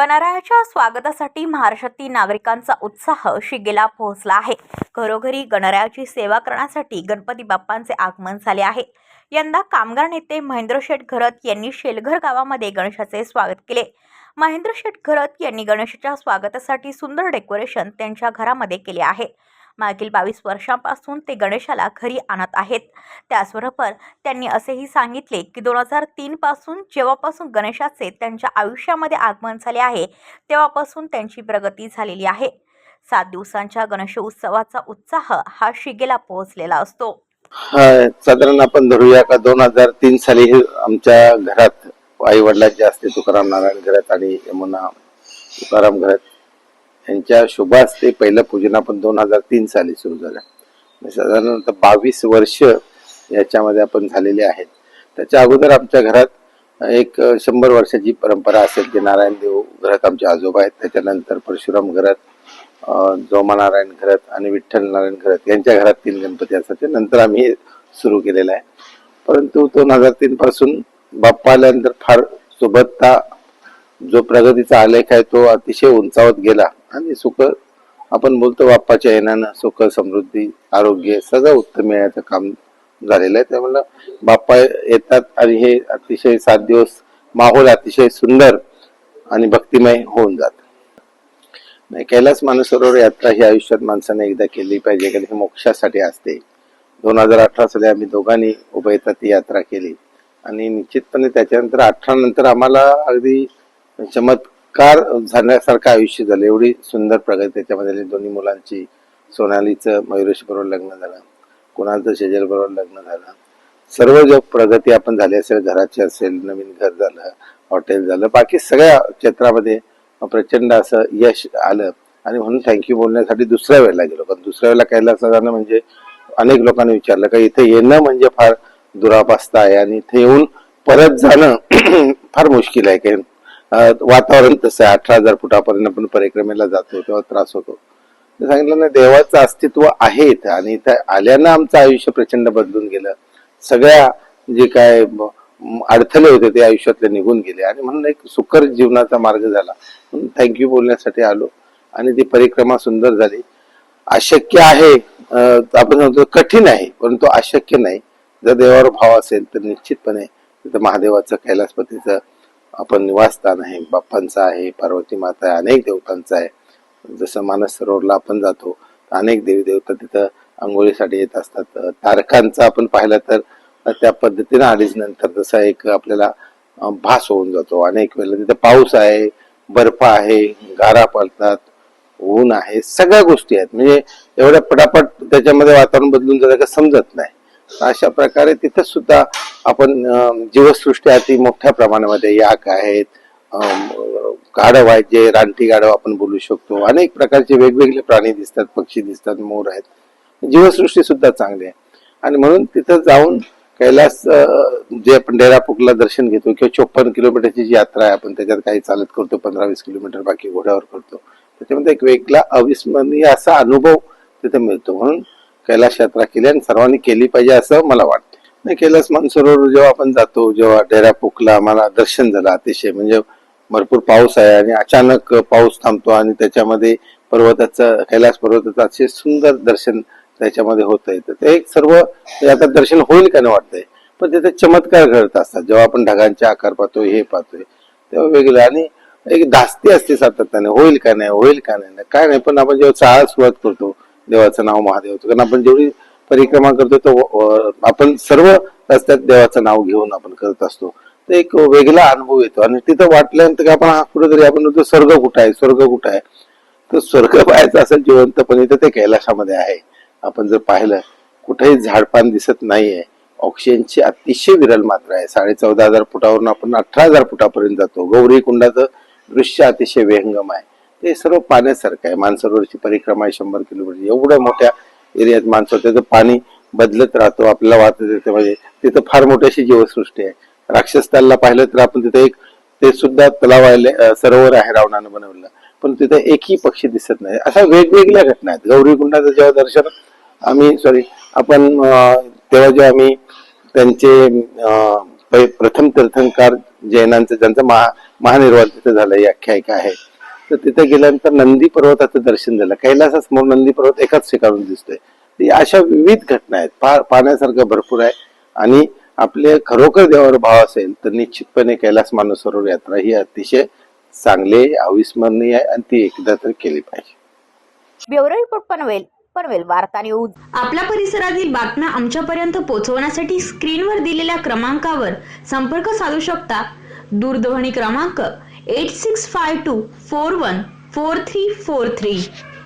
गणरायाच्या स्वागतासाठी महाराष्ट्रातील नागरिकांचा उत्साह शिगेला पोहोचला आहे. घरोघरी गणरायाची सेवा करण्यासाठी गणपती बाप्पांचे आगमन झाले आहे. यंदा कामगार नेते महेंद्र शेठ घरत यांनी शेलघर गावामध्ये गणेशाचे स्वागत केले. महेंद्र शेठ घरत यांनी गणेशाच्या स्वागतासाठी सुंदर डेकोरेशन त्यांच्या घरामध्ये केले आहे. मागील बावीस वर्षांपासून ते गणेशाला घरी आणत आहेत. त्याचबरोबर त्यांनी असेही सांगितले की दोन हजार तीनपासून जेव्हापासून गणेशाचे त्यांच्या आयुष्यामध्ये आगमन झाले आहे तेव्हापासून त्यांची प्रगती झालेली आहे. सात दिवसांच्या गणेशोत्सवाचा उत्साह हा शिगेला पोहोचलेला असतो. साधारण आपण धरूया का दोन हजार तीन साली आमच्या घरात आई वडिलांचे असते तुकाराम नारायण घरात आणि यमुना तुकाराम घरात. यांच्या शुभास्ते पहिलं पूजन आपण दोन हजार तीन साली सुरू झालं म्हणजे साधारणतः बावीस वर्ष याच्यामध्ये आपण झालेले आहेत. त्याच्या अगोदर आमच्या घरात एक शंभर वर्षाची परंपरा असेल की नारायण देव घरात आमचे आजोबा आहेत. त्याच्यानंतर परशुराम घरात जोमानारायण जोमा नारायण घरात आणि विठ्ठल नारायण घरात यांच्या घरात तीन गणपती असतात ते नंतर आम्ही सुरू केलेलं आहे. परंतु दोन हजार तीन पासून बाप्पा आल्यानंतर फार सुबत्ता जो प्रगतीचा आलेख आहे तो अतिशय उंचावत गेला. आणि सुख आपण बोलतो बाप्पाच्या येण्यानं सुख समृद्धी आरोग्य सगळं उत्तम येण्याचं काम झालेलं आहे. त्यामुळे बाप्पा येतात आणि हे अतिशय सात दिवस माहोल अतिशय सुंदर आणि भक्तिमय होऊन जात. नाही कैलास मानसरोवर यात्रा ही आयुष्यात माणसाने एकदा केली पाहिजे कारण ही मोक्षासाठी असते. दोन हजार अठरा साली आम्ही दोघांनी उभयता ती यात्रा केली. आणि निश्चितपणे त्याच्यानंतर अठरा नंतर आम्हाला अगदी चमत्कार कार झाल्यासारखं आयुष्य झालं. एवढी सुंदर प्रगती. त्याच्यामध्ये झाली. दोन्ही मुलांची सोनालीचं मयुरेश बरोबर लग्न झालं. कुणाचं शेजल बरोबर लग्न झालं. सर्व जो प्रगती आपण झाली असेल घराची असेल नवीन घर झालं हॉटेल झालं बाकी सगळ्या क्षेत्रामध्ये प्रचंड असं यश आलं. आणि म्हणून थँक्यू बोलण्यासाठी दुसऱ्या वेळेला गेलो. पण दुसऱ्या वेळेला कैलास जाणं म्हणजे अनेक लोकांनी विचारलं का इथे येणं म्हणजे फार दुरापास्ता आहे आणि इथे येऊन परत जाणं फार मुश्किल आहे. कारण वातावरण तसं आहे. अठरा हजार फुटापर्यंत आपण परिक्रमेला जातो तेव्हा त्रास होतो. सांगितलं ना देवाचं अस्तित्व आहे इथं आणि इथं आल्यानं आमचं आयुष्य प्रचंड बदलून गेलं. सगळ्या जे काय अडथळे होते ते आयुष्यातले निघून गेले. आणि म्हणून एक सुकर जीवनाचा मार्ग झाला. म्हणून थँक्यू बोलण्यासाठी आलो आणि ती परिक्रमा सुंदर झाली. अशक्य आहे आपण म्हणतो कठीण आहे परंतु अशक्य नाही. जर देवावर भाव असेल तर निश्चितपणे तिथं महादेवाचं कैलासपतीचं आपण निवासस्थान आहे बाप्पांचं आहे पार्वती माता आहे अनेक देवतांचं आहे. जसं मानस सरोवरला आपण जातो अनेक देवी देवता तिथं आंघोळीसाठी येत असतात. तारकांचं आपण पाहिलं तर त्या पद्धतीनं आलीच नंतर जसा एक आपल्याला भास होऊन जातो. अनेक वेळेला तिथं पाऊस आहे बर्फ आहे गारा पडतात ऊन आहे सगळ्या गोष्टी आहेत. म्हणजे एवढ्या पटापट त्याच्यामध्ये वातावरण बदलून जातं का समजत नाही. अशा प्रकारे तिथं सुद्धा आपण जीवसृष्टी अति मोठ्या प्रमाणामध्ये याक आहेत. गाढव आहेत जे रानटी गाढव आपण बोलू शकतो. अनेक प्रकारचे वेगवेगळे प्राणी दिसतात पक्षी दिसतात मोर आहेत. जीवसृष्टी सुद्धा चांगली आहे. आणि म्हणून तिथं जाऊन कैलास जे आपण डेरापुकला दर्शन घेतो किंवा चोपन्न किलोमीटरची जी यात्रा आहे आपण त्याच्यात काही चालत करतो पंधरा वीस किलोमीटर बाकी घोड्यावर करतो. त्याच्यामध्ये एक वेगळा अविस्मरणीय असा अनुभव तिथे मिळतो. म्हणून कैलास यात्रा केली आणि सर्वांनी केली पाहिजे असं मला वाटतं. नाही कैलास मानसरोवर जेव्हा आपण जातो जेव्हा डेरा पुकला आम्हाला दर्शन झालं अतिशय. म्हणजे भरपूर पाऊस आहे आणि अचानक पाऊस थांबतो आणि त्याच्यामध्ये पर्वताचं कैलास पर्वताचं अतिशय सुंदर दर्शन त्याच्यामध्ये होत आहे तर ते एक सर्व आता दर्शन होईल का नाही वाटतंय. पण तिथे चमत्कार घडत असतात. जेव्हा आपण ढगांचे आकार पाहतोय हे पाहतोय तेव्हा वेगळं. आणि एक धास्ती असते सातत्याने. होईल का नाही? होईल का नाही? काय नाही. पण आपण जेव्हा चाळा सुरुवात करतो देवाचं नाव महादेवाचं कारण आपण जेवढी परिक्रमा करतो तो आपण सर्व रस्त्यात देवाचं नाव घेऊन आपण करत असतो. तर एक वेगळा अनुभव येतो. आणि तिथं वाटल्यानंतर की आपण हा कुठेतरी आपण म्हणतो स्वर्ग कुठं आहे? स्वर्ग कुठं आहे? तर स्वर्ग पाहायचं असेल जिवंतपणे तर ते कैलासामध्ये आहे. आपण जर पाहिलं कुठेही झाडपान दिसत नाहीये. ऑक्सिजनची अतिशय विरल मात्रा आहे. साडे चौदा हजार फुटावरून आपण अठरा हजार फुटापर्यंत जातो. गौरी कुंडाचं दृश्य अतिशय विहंगम आहे. ते सर्व पाण्यासारखं आहे. मानसरोवरची परिक्रमा आहे शंभर किलोमीटर. एवढ्या मोठ्या एरियात माणसं त्याचं पाणी बदलत राहतो आपल्याला वाटत येते. म्हणजे तिथं फार मोठी अशी जीवसृष्टी आहे. राक्षस तालला पाहिलं तर आपण तिथे एक ते सुद्धा तलाव आहे सरोवर आहे रावणानं बनवलं पण तिथे एकही पक्षी दिसत नाही. अशा वेगवेगळ्या घटना आहेत. गौरीकुंडाचं जेव्हा दर्शन आम्ही सॉरी आपण तेव्हा जेव्हा आम्ही त्यांचे प्रथम तीर्थंकार जैनांचं ज्यांचं महा महानिर्वाण तिथे झालं ही आख्यायिका आहे. तर तिथे गेल्यानंतर नंदी पर्वताचं दर्शन झालं. कैलासासमोर नंदी पर्वत एकाच ठिकाणून दिसतोय. या अशा विविध घटना आहेत. पा पाहण्यासारखं भरपूर आहे. आणि आपले खरोखर देवावर भाव असेल तर निश्चितपणे कैलास मानसरोवर यात्रा ही अतिशय चांगली अविस्मरणीय आहे आणि ती एकदा तर केली पाहिजे. ब्युरो रिपोर्ट पनवेल पनवेल वार्ता न्यूज. आपल्या परिसरातील बातम्या आमच्यापर्यंत पोहोचवण्यासाठी स्क्रीनवर दिलेल्या क्रमांकावर संपर्क साधू शकता. दूरध्वनी क्रमांक 8652